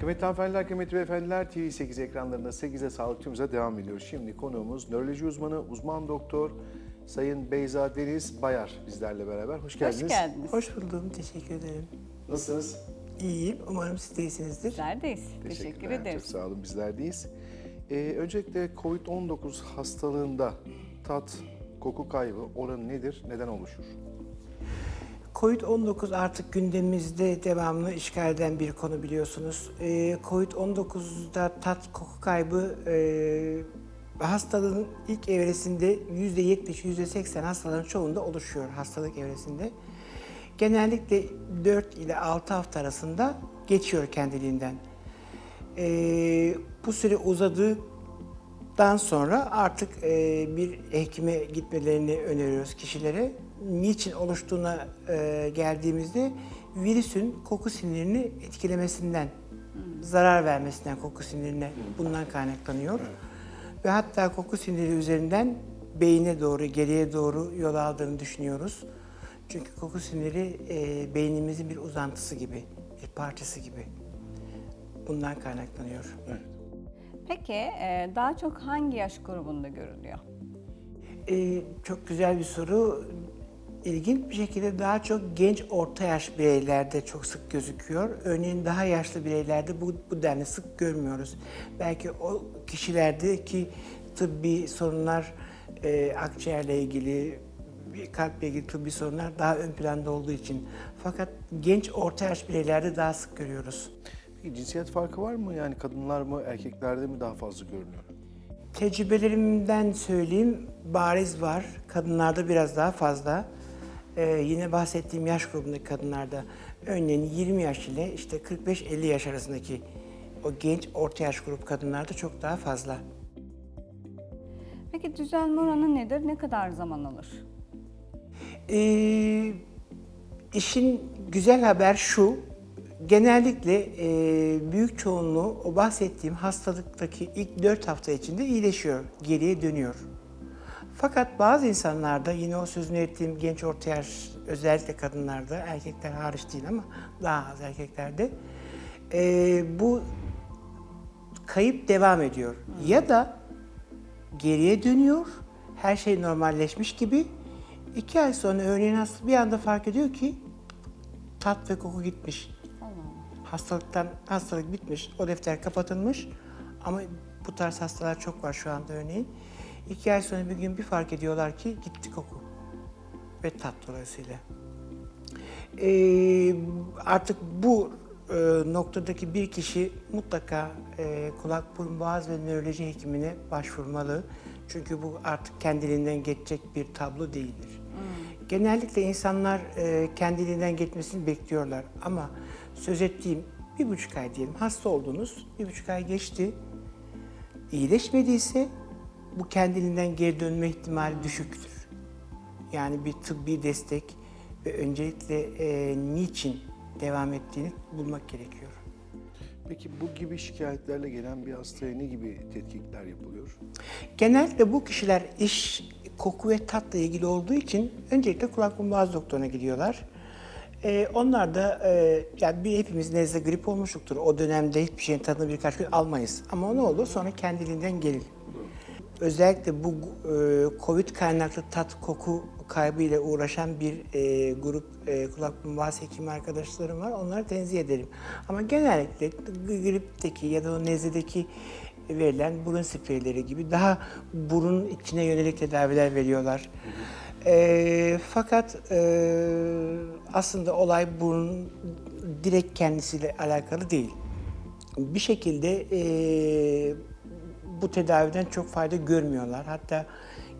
Kıymetli hanımefendiler, kıymetli beyefendiler, TV8 ekranlarında 8'e sağlık tümüze devam ediyor. Şimdi konuğumuz nöroloji uzmanı, uzman doktor Sayın Beyza Deniz Bayar bizlerle beraber. Hoş geldiniz. Hoş geldiniz. Hoş buldum, teşekkür ederim. Nasılsınız? İyiyim, umarım siz de iyisinizdir. Bizlerdeyiz. Teşekkür Teşekkürler, ederiz. Çok sağ olun, bizlerdeyiz. Ee, öncelikle COVID-19 hastalığında tat, koku kaybı oranı nedir, neden oluşur? Covid-19 artık gündemimizde devamlı işgal eden bir konu biliyorsunuz. Ee, Covid-19'da tat koku kaybı e, hastalığın ilk evresinde %70, %80 hastaların çoğunda oluşuyor hastalık evresinde. Genellikle 4 ile 6 hafta arasında geçiyor kendiliğinden. Ee, bu süre uzadıktan sonra artık e, bir hekime gitmelerini öneriyoruz kişilere. Niçin oluştuğuna e, geldiğimizde virüsün koku sinirini etkilemesinden, zarar vermesinden koku sinirine bundan kaynaklanıyor. Ve hatta koku siniri üzerinden beyine doğru, geriye doğru yol aldığını düşünüyoruz. Çünkü koku siniri e, beynimizin bir uzantısı gibi, bir parçası gibi. Bundan kaynaklanıyor. Peki e, daha çok hangi yaş grubunda görülüyor? Ee, çok güzel bir soru. İlginç bir şekilde daha çok genç orta yaş bireylerde çok sık gözüküyor. Örneğin daha yaşlı bireylerde bu, bu denli sık görmüyoruz. Belki o kişilerdeki tıbbi sorunlar, e, akciğerle ilgili, kalple ilgili tıbbi sorunlar daha ön planda olduğu için. Fakat genç orta yaş bireylerde daha sık görüyoruz. Peki cinsiyet farkı var mı? Yani kadınlar mı, erkeklerde mi daha fazla görünüyor? Tecrübelerimden söyleyeyim, bariz var. Kadınlarda biraz daha fazla. Ee, yine bahsettiğim yaş grubundaki kadınlarda örneğin 20 yaş ile işte 45-50 yaş arasındaki o genç orta yaş grup kadınlarda çok daha fazla. Peki düzelme oranı nedir? Ne kadar zaman alır? Ee, işin güzel haber şu, genellikle e, büyük çoğunluğu o bahsettiğim hastalıktaki ilk 4 hafta içinde iyileşiyor, geriye dönüyor. Fakat bazı insanlarda yine o sözünü ettiğim genç orta yaş özellikle kadınlarda, erkekler hariç değil ama daha az erkeklerde e, bu kayıp devam ediyor. Ya da geriye dönüyor, her şey normalleşmiş gibi. iki ay sonra örneğin hasta bir anda fark ediyor ki tat ve koku gitmiş. Hastalıktan hastalık bitmiş, o defter kapatılmış ama bu tarz hastalar çok var şu anda örneğin. İki ay sonra bir gün bir fark ediyorlar ki gitti koku ve tat dolayısıyla. Ee, artık bu e, noktadaki bir kişi mutlaka e, kulak, burun, boğaz ve nöroloji hekimine başvurmalı. Çünkü bu artık kendiliğinden geçecek bir tablo değildir. Genellikle insanlar e, kendiliğinden geçmesini bekliyorlar ama söz ettiğim bir buçuk ay diyelim hasta oldunuz, bir buçuk ay geçti, iyileşmediyse bu kendiliğinden geri dönme ihtimali düşüktür. Yani bir tıbbi destek ve öncelikle e, niçin devam ettiğini bulmak gerekiyor. Peki bu gibi şikayetlerle gelen bir hastaya ne gibi tetkikler yapılıyor? Genellikle bu kişiler iş koku ve tatla ilgili olduğu için öncelikle kulak burun boğaz doktoruna gidiyorlar. Ee, onlar da e, yani bir hepimiz nezle grip olmuştuktur. O dönemde hiçbir şeyin tadını birkaç gün almayız. Ama ne olur sonra kendiliğinden gelir. Özellikle bu e, Covid kaynaklı tat koku kaybı ile uğraşan bir e, grup e, kulak boğaz hekimi arkadaşlarım var. Onları tenzih ederim. Ama genellikle gripteki ya da o nezledeki verilen burun spreyleri gibi daha burun içine yönelik tedaviler veriyorlar. E, fakat e, aslında olay burun direkt kendisiyle alakalı değil. Bir şekilde e, bu tedaviden çok fayda görmüyorlar. Hatta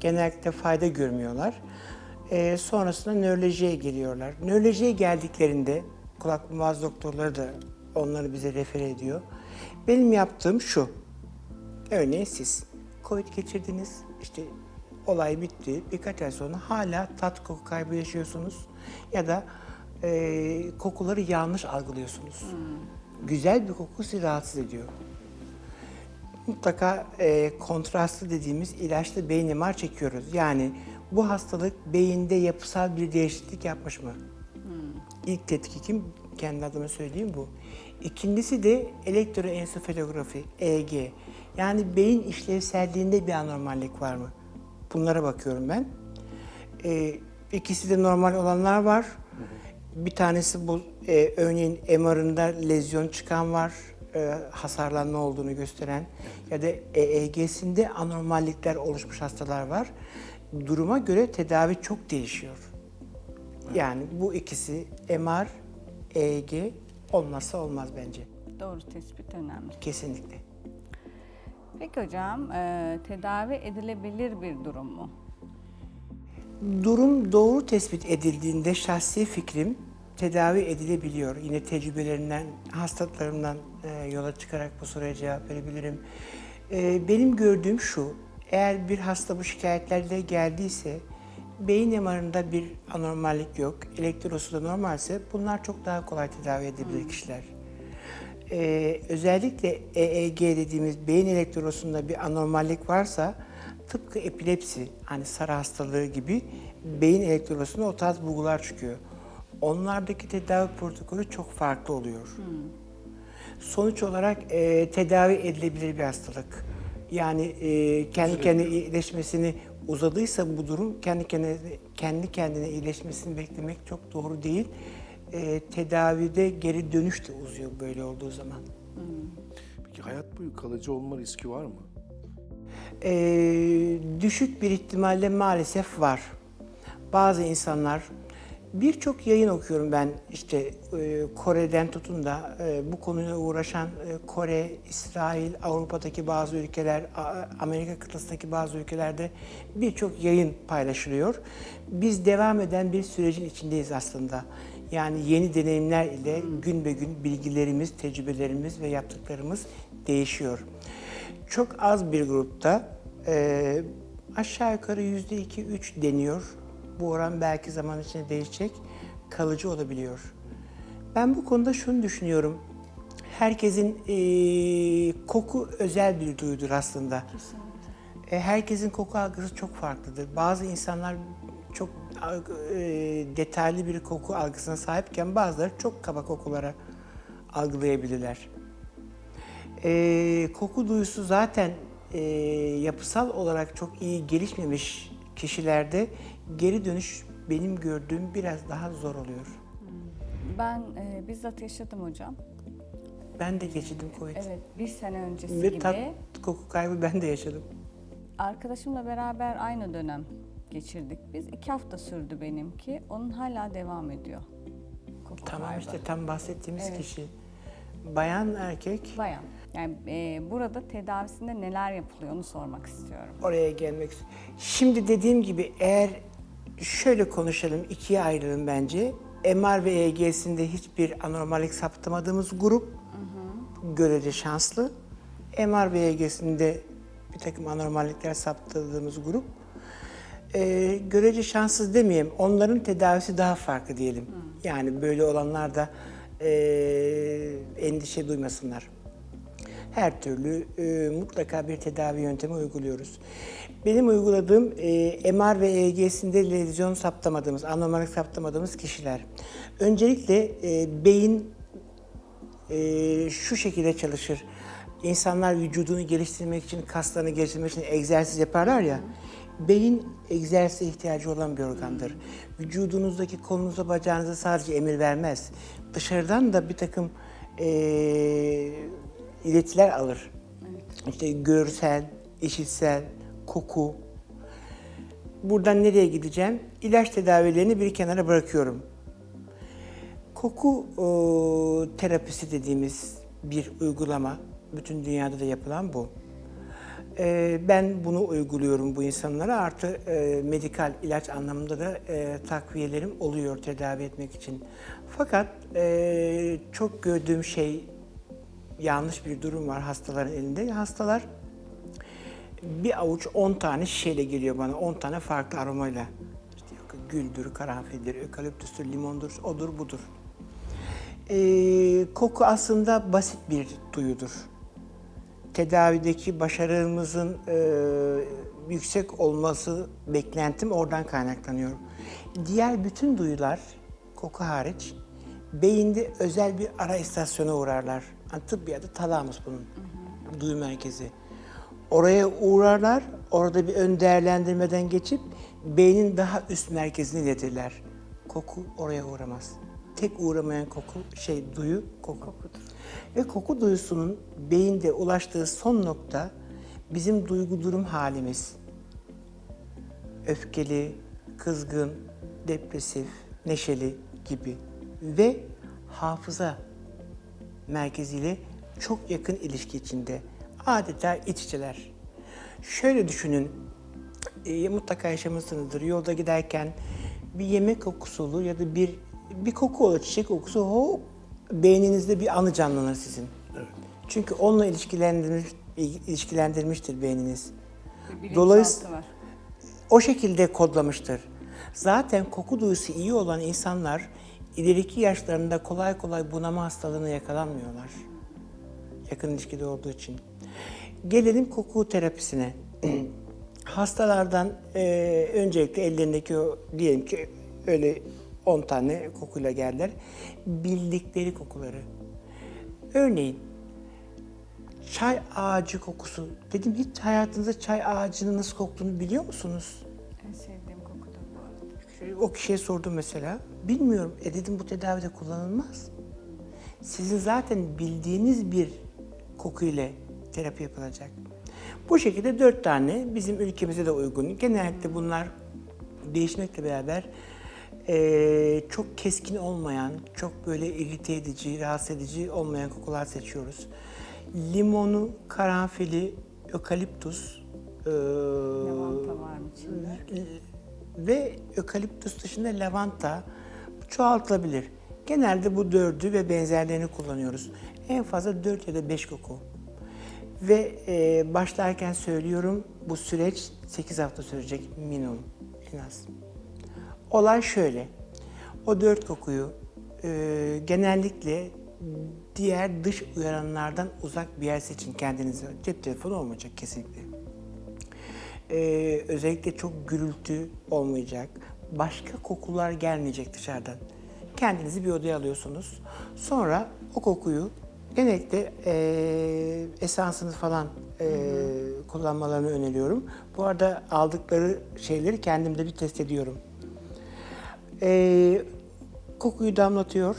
genellikle fayda görmüyorlar. E, sonrasında nörolojiye geliyorlar. Nörolojiye geldiklerinde kulak boğaz doktorları da onları bize refer ediyor. Benim yaptığım şu. Örneğin siz Covid geçirdiniz, işte olay bitti. Birkaç ay sonra hala tat koku kaybı yaşıyorsunuz ya da e, kokuları yanlış algılıyorsunuz. Güzel bir koku sizi rahatsız ediyor. Mutlaka e, kontrastlı dediğimiz ilaçlı beyin MR çekiyoruz. Yani bu hastalık beyinde yapısal bir değişiklik yapmış mı? İlk tetkikim kendi adıma söyleyeyim bu. İkincisi de elektroensefalografi, EEG. Yani beyin işlevselliğinde bir anormallik var mı? Bunlara bakıyorum ben. Ee, ikisi de normal olanlar var. Bir tanesi bu e, örneğin MR'ında lezyon çıkan var, e, hasarlanma olduğunu gösteren ya da EEG'sinde anormallikler oluşmuş hastalar var. Duruma göre tedavi çok değişiyor. Yani bu ikisi MR, EEG olmazsa olmaz bence. Doğru tespit önemli. Kesinlikle. Peki hocam, e, tedavi edilebilir bir durum mu? Durum doğru tespit edildiğinde şahsi fikrim tedavi edilebiliyor. Yine tecrübelerinden, hastalıklarımdan e, yola çıkarak bu soruya cevap verebilirim. E, benim gördüğüm şu, eğer bir hasta bu şikayetlerle geldiyse, beyin MR'ında bir anormallik yok, elektrosu da normalse bunlar çok daha kolay tedavi edebilir kişiler. Ee, özellikle EEG dediğimiz beyin elektrosunda bir anormallik varsa tıpkı epilepsi hani sarı hastalığı gibi beyin elektrosunda o tarz bulgular çıkıyor. Onlardaki tedavi protokolü çok farklı oluyor. Sonuç olarak e, tedavi edilebilir bir hastalık. Yani e, kendi kendine iyileşmesini uzadıysa bu durum kendi kendine kendi kendine iyileşmesini beklemek çok doğru değil. E, tedavide geri dönüş de uzuyor böyle olduğu zaman. Peki hayat boyu kalıcı olma riski var mı? E, düşük bir ihtimalle maalesef var. Bazı insanlar birçok yayın okuyorum ben işte e, Kore'den tutun da e, bu konuyla uğraşan e, Kore, İsrail, Avrupa'daki bazı ülkeler, A- Amerika kıtasındaki bazı ülkelerde birçok yayın paylaşılıyor. Biz devam eden bir sürecin içindeyiz aslında. Yani yeni deneyimler ile gün be gün bilgilerimiz, tecrübelerimiz ve yaptıklarımız değişiyor. Çok az bir grupta e, aşağı yukarı yüzde iki, üç deniyor. Bu oran belki zaman içinde değişecek, kalıcı olabiliyor. Ben bu konuda şunu düşünüyorum. Herkesin e, koku özel bir duyudur aslında. E, herkesin koku algısı çok farklıdır. Bazı insanlar detaylı bir koku algısına sahipken bazıları çok kaba kokulara algılayabilirler. E, koku duyusu zaten e, yapısal olarak çok iyi gelişmemiş kişilerde geri dönüş benim gördüğüm biraz daha zor oluyor. Ben e, bizzat yaşadım hocam. Ben de geçirdim Covid. Evet, bir sene öncesi Ve gibi. tat, koku kaybı ben de yaşadım. Arkadaşımla beraber aynı dönem geçirdik biz. İki hafta sürdü benimki. Onun hala devam ediyor. Koku Tamam kaybı. işte tam bahsettiğimiz Evet. kişi. Bayan erkek Bayan. Yani e, burada tedavisinde neler yapılıyor onu sormak istiyorum. oraya gelmek. Şimdi dediğim gibi eğer şöyle konuşalım, ikiye ayrılın bence. MR ve EEG'sinde hiçbir anormallik saptamadığımız grup görece şanslı. MR ve EEG'sinde bir takım anormallikler saptadığımız grup e, görece şanssız demeyeyim. Onların tedavisi daha farklı diyelim. Yani böyle olanlar da e, endişe duymasınlar. Her türlü e, mutlaka bir tedavi yöntemi uyguluyoruz. Benim uyguladığım e, MR ve EEG'sinde lezyon saptamadığımız, anormallik saptamadığımız kişiler. Öncelikle e, beyin e, şu şekilde çalışır. İnsanlar vücudunu geliştirmek için, kaslarını geliştirmek için egzersiz yaparlar ya. Beyin egzersize ihtiyacı olan bir organdır. Vücudunuzdaki kolunuza, bacağınıza sadece emir vermez. Dışarıdan da bir takım e, iletiler alır. İşte görsel, işitsel, koku. Buradan nereye gideceğim? İlaç tedavilerini bir kenara bırakıyorum. Koku e, terapisi dediğimiz bir uygulama, bütün dünyada da yapılan bu. E, ben bunu uyguluyorum bu insanlara. Artı e, medikal ilaç anlamında da e, takviyelerim oluyor tedavi etmek için. Fakat e, çok gördüğüm şey yanlış bir durum var hastaların elinde. Hastalar bir avuç 10 tane şişeyle geliyor bana. 10 tane farklı aromayla. İşte güldür, karanfildir, ökaliptüstür, limondur, odur budur. Ee, koku aslında basit bir duyudur. Tedavideki başarımızın e, yüksek olması beklentim oradan kaynaklanıyor. Diğer bütün duyular, koku hariç, beyinde özel bir ara istasyona uğrarlar. Yani tıbbi adı talamus bunun. Duyu merkezi. Oraya uğrarlar, orada bir ön değerlendirmeden geçip beynin daha üst merkezine iletirler. Koku oraya uğramaz. Tek uğramayan koku, şey duyu koku. Ve koku duyusunun beyinde ulaştığı son nokta bizim duygu durum halimiz. Öfkeli, kızgın, depresif, neşeli gibi ve hafıza merkeziyle çok yakın ilişki içinde. Adeta iç içeler. Şöyle düşünün, e, mutlaka yaşamışsınızdır. Yolda giderken bir yemek kokusu olur ya da bir bir koku olur, çiçek kokusu o beyninizde bir anı canlanır sizin. Çünkü onunla ilişkilendirmiş, ilişkilendirmiştir beyniniz. Bir bilinçaltı Dolayıs- var. o şekilde kodlamıştır. Zaten koku duyusu iyi olan insanlar ileriki yaşlarında kolay kolay bunama hastalığına yakalanmıyorlar. Yakın ilişkide olduğu için. Gelelim koku terapisine. Hastalardan eee, öncelikle ellerindeki o diyelim ki öyle 10 tane kokuyla geldiler. Bildikleri kokuları. Örneğin çay ağacı kokusu. Dedim hiç hayatınızda çay ağacının nasıl koktuğunu biliyor musunuz? En sevdiğim kokudur bu arada. O kişiye sordum mesela. Bilmiyorum. E dedim bu tedavide kullanılmaz. Sizin zaten bildiğiniz bir koku ile terapi yapılacak. Bu şekilde dört tane bizim ülkemize de uygun. Genellikle bunlar değişmekle beraber eee, çok keskin olmayan, çok böyle irite edici, rahatsız edici olmayan kokular seçiyoruz. Limonu, karanfili, ökaliptus, eee, Lavanta var mı içinde? ve ökaliptus dışında lavanta çoğaltılabilir. Genelde bu dördü ve benzerlerini kullanıyoruz. En fazla 4 ya da 5 koku. Ve e, başlarken söylüyorum bu süreç 8 hafta sürecek minimum en az. Olay şöyle. O dört kokuyu e, genellikle diğer dış uyaranlardan uzak bir yer seçin kendinize. Cep telefonu olmayacak kesinlikle. Ee, özellikle çok gürültü olmayacak. Başka kokular gelmeyecek dışarıdan. Kendinizi bir odaya alıyorsunuz. Sonra o kokuyu genellikle ee, esansını falan ee, kullanmalarını öneriyorum. Bu arada aldıkları şeyleri kendim de bir test ediyorum. Ee, kokuyu damlatıyor,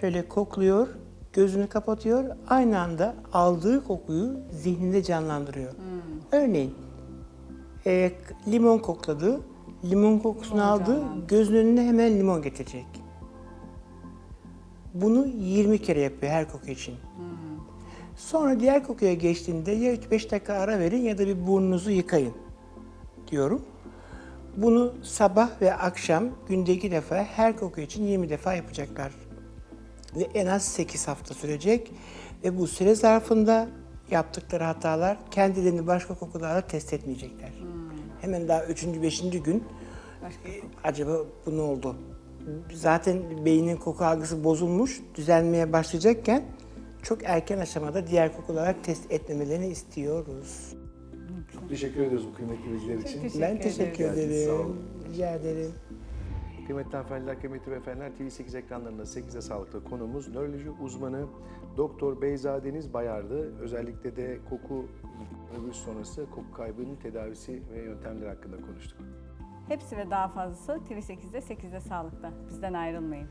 şöyle kokluyor, gözünü kapatıyor, aynı anda aldığı kokuyu zihninde canlandırıyor. Örneğin e, limon kokladı, limon kokusunu Limon aldı, canlandı. gözünün önüne hemen limon getirecek. Bunu 20 kere yapıyor her koku için. Sonra diğer kokuya geçtiğinde ya 3-5 dakika ara verin ya da bir burnunuzu yıkayın diyorum. Bunu sabah ve akşam günde iki defa her koku için 20 defa yapacaklar. Ve en az 8 hafta sürecek. Ve bu süre zarfında yaptıkları hatalar kendilerini başka kokularla test etmeyecekler. Hemen daha 3. 5. gün Başka e, acaba bu ne oldu? Zaten beynin koku algısı bozulmuş, düzelmeye başlayacakken çok erken aşamada diğer kokulara test etmemelerini istiyoruz. Teşekkür ediyoruz bu kıymetli bilgiler için. teşekkür ben teşekkür ederiz. Sağ ederim. olun. Rica ederim. Kıymetli hanımefendiler, kıymetli beyefendiler TV8 ekranlarında 8'e sağlıkta konuğumuz nöroloji uzmanı Doktor Beyza Deniz Bayar'dı. Özellikle de koku virüs sonrası koku kaybının tedavisi ve yöntemleri hakkında konuştuk. Hepsi ve daha fazlası TV8'de 8'de sağlıkta. Bizden ayrılmayın.